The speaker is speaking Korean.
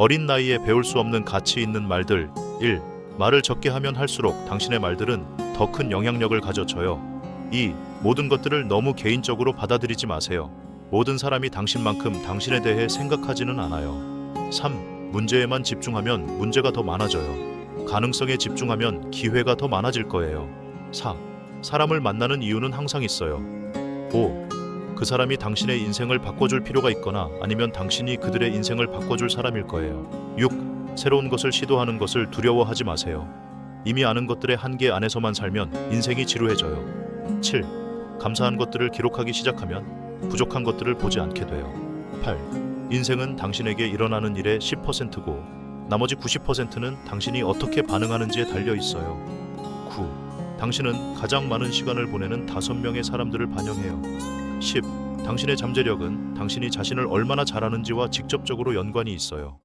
어린 나이에 배울 수 없는 가치 있는 말들 1. 말을 적게 하면 할수록 당신의 말들은 더 큰 영향력을 가져져요. 2. 모든 것들을 너무 개인적으로 받아들이지 마세요. 모든 사람이 당신만큼 당신에 대해 생각하지는 않아요. 3. 문제에만 집중하면 문제가 더 많아져요. 가능성에 집중하면 기회가 더 많아질 거예요. 4. 사람을 만나는 이유는 항상 있어요. 5. 그 사람이 당신의 인생을 바꿔줄 필요가 있거나 아니면 당신이 그들의 인생을 바꿔줄 사람일 거예요. 6. 새로운 것을 시도하는 것을 두려워하지 마세요. 이미 아는 것들의 한계 안에서만 살면 인생이 지루해져요. 7. 감사한 것들을 기록하기 시작하면 부족한 것들을 보지 않게 돼요. 8. 인생은 당신에게 일어나는 일의 10%고 나머지 90%는 당신이 어떻게 반응하는지에 달려 있어요. 9. 당신은 가장 많은 시간을 보내는 5명의 사람들을 반영해요. 10. 당신의 잠재력은 당신이 자신을 얼마나 잘하는지와 직접적으로 연관이 있어요.